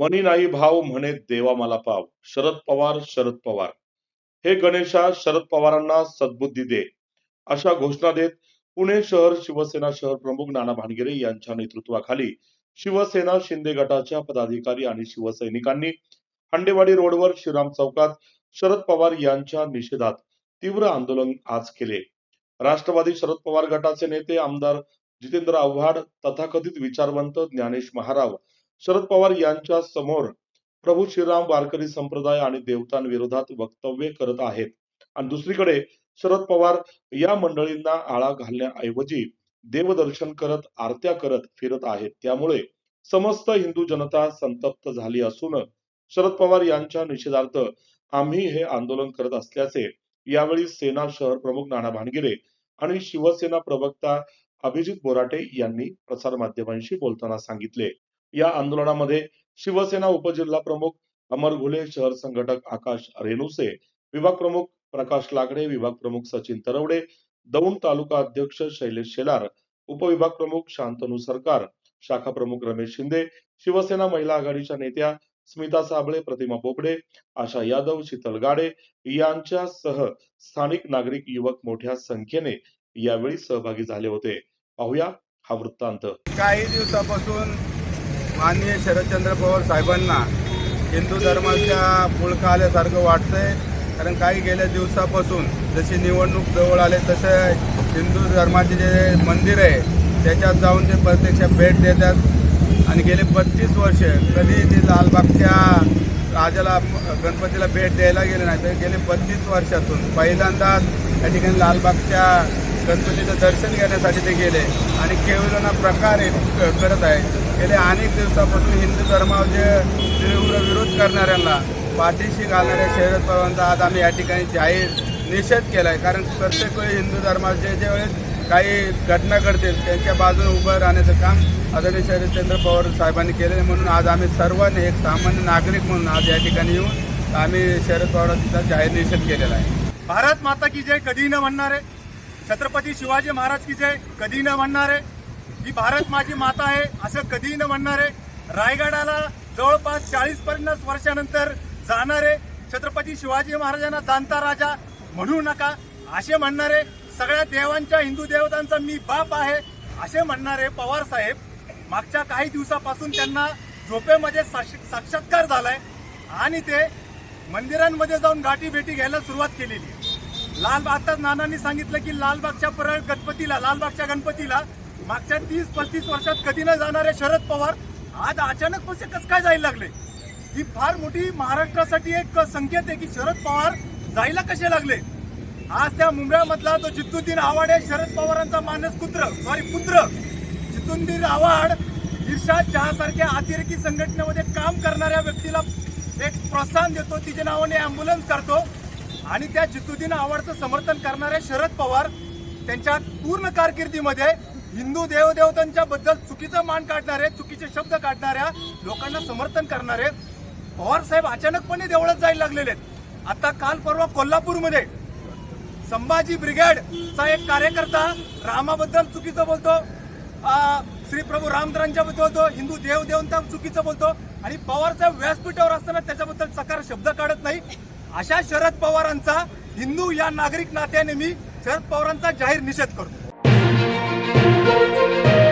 मनी नाही भाव म्हणे देवा मला पाव. शरद पवार शरद पवार. हे गणेशा शरद पवारांना सद्बुद्धी दे. अशा घोषणा देत पुणे शहर शिवसेना शहर प्रमुख नाना भानगिरे यांच्या नेतृत्वाखाली शिवसेना शिंदे गटाच्या पदाधिकारी आणि शिवसैनिकांनी हंडेवाडी रोडवर श्रीराम चौकात शरद पवार यांच्या निषेधात तीव्र आंदोलन आज केले. राष्ट्रवादी शरद पवार गटाचे नेते आमदार जितेंद्र आव्हाड तथाकथित विचारवंत ज्ञानेश महाराव शरद पवार यांच्या समोर प्रभू श्रीराम वारकरी संप्रदाय आणि देवतांविरोधात वक्तव्य करत आहेत. आणि दुसरीकडे शरद पवार या मंडळींना आळा घालण्याऐवजी देवदर्शन करत आरत्या करत फिरत आहेत. त्यामुळे समस्त हिंदू जनता संतप्त झाली असून शरद पवार यांच्या निषेधार्थ आम्ही हे आंदोलन करत असल्याचे यावेळी सेना शहर प्रमुख नाना भानगिरे आणि शिवसेना प्रवक्ता अभिजित बोराटे यांनी प्रसार माध्यमांशी बोलताना सांगितले. या आंदोलनामध्ये शिवसेना उपजिल्हा प्रमुख अमर घुले शहर संघटक आकाश रेणुसे विभाग प्रमुख प्रकाश लागडे विभाग प्रमुख सचिन तरवडे दौंड तालुका अध्यक्ष शैलेश शेलार उपविभाग प्रमुख शांतनू सरकार शाखा प्रमुख रमेश शिंदे शिवसेना महिला आघाडीच्या नेत्या स्मिता साबळे प्रतिमा बोबडे आशा यादव शीतल गाडे यांच्यासह स्थानिक नागरिक युवक मोठ्या संख्येने यावेळी सहभागी झाले होते. पाहूया हा वृत्तांत. काही दिवसापासून माननीय शरदचंद्र पवार साहेबांना हिंदू धर्माच्या पुळका आल्यासारखं वाटतंय. कारण काही गेल्या दिवसापासून जशी निवडणूक जवळ आले तसे हिंदू धर्माचे जे मंदिर आहे त्याच्यात जाऊन ते प्रत्यक्ष भेट देतात. आणि गेले बत्तीस वर्ष कधी ते लालबागच्या राजाला गणपतीला भेट द्यायला गेले नाही तर गेले बत्तीस वर्षातून. पहिल्यांदाच या ठिकाणी लालबागच्या गणपतीचं दर्शन घेण्यासाठी ते गेले. आणि केवळ प्रकार क- करत आहे गेल्या अनेक दिवसापासून हिंदू धर्मावर जे तीव्र विरोध करणाऱ्यांना पाठीशी घालणाऱ्या शरद पवारांचा आज आम्ही या ठिकाणी जाहीर निषेध केला आहे कारण प्रत्येक वेळी हिंदू धर्माचे जे वेळेस काही घटना घडतील त्यांच्या बाजूने उभं राहण्याचं काम आदरणीय शरदचंद्र पवार साहेबांनी केलेलं म्हणून आज आम्ही सर्वांनी एक सामान्य नागरिक म्हणून आज या ठिकाणी येऊन आम्ही शरद पवारांचा जाहीर निषेध केलेला आहे. भारत माता की जय कधी न म्हणणारे? छत्रपती शिवाजी महाराज की जय कधी न म्हणणारे? ही भारत माझी माता आहे असं कधीही न म्हणणारे रायगडाला जवळपास चाळीस पन्नास वर्षानंतर जाणारे छत्रपती शिवाजी महाराजांना जाणता राजा म्हणू नका असे म्हणणारे सगळ्या देवांच्या हिंदू देवतांचा मी बाप आहे असे म्हणणारे पवार साहेब मागच्या काही दिवसापासून त्यांना झोपेमध्ये साक्ष- साक्षात्कार झालाय आणि ते मंदिरांमध्ये जाऊन गाठी भेटी घ्यायला सुरुवात केलेली आहे. लालबाग आताच नानांनी सांगितलं की लालबागच्या परळ गणपतीला लालबागच्या गणपतीला मागच्या तीस पस्तीस वर्षात कधी न जाणारे शरद पवार आज अचानक कसे कसं काय जायला लागले? ही फार मोठी महाराष्ट्रासाठी एक संकेत आहे की शरद पवार जायला कसे लागले? आज त्या मुंबईमधला तो जित्तुद्दीन आव्हाड आहे शरद पवारांचा मानस पुत्र सॉरी पुत्र. जितुद्दीन आव्हाड इर्षाद शहासारख्या अतिरेकी संघटनेमध्ये काम करणाऱ्या व्यक्तीला एक प्रोत्साहन देतो. तिच्या नावाने ॲम्ब्युलन्स करतो. आणि त्या जितुद्दीन आव्हाडचं समर्थन करणारे शरद पवार त्यांच्या पूर्ण कारकिर्दीमध्ये हिंदू देवदेवतांच्या बद्दल चुकीचं मान काढणारे चुकीचे शब्द काढणाऱ्या लोकांना समर्थन करणारे पवार साहेब अचानकपणे देवळात जायला लागलेले आहेत. आता काल परवा कोल्हापूरमध्ये संभाजी ब्रिगेडचा एक कार्यकर्ता रामाबद्दल चुकीचं बोलतो श्री प्रभू रामचंद्रांच्या बद्दल बोलतो हिंदू देवदेवता चुकीचं बोलतो आणि पवारच्या व्यासपीठावर असताना त्याच्याबद्दल सकार शब्द काढत नाही. अशा शरद पवारांचा हिंदू या नागरिक नात्याने मी शरद पवारांचा जाहीर निषेध करतो. Thank you.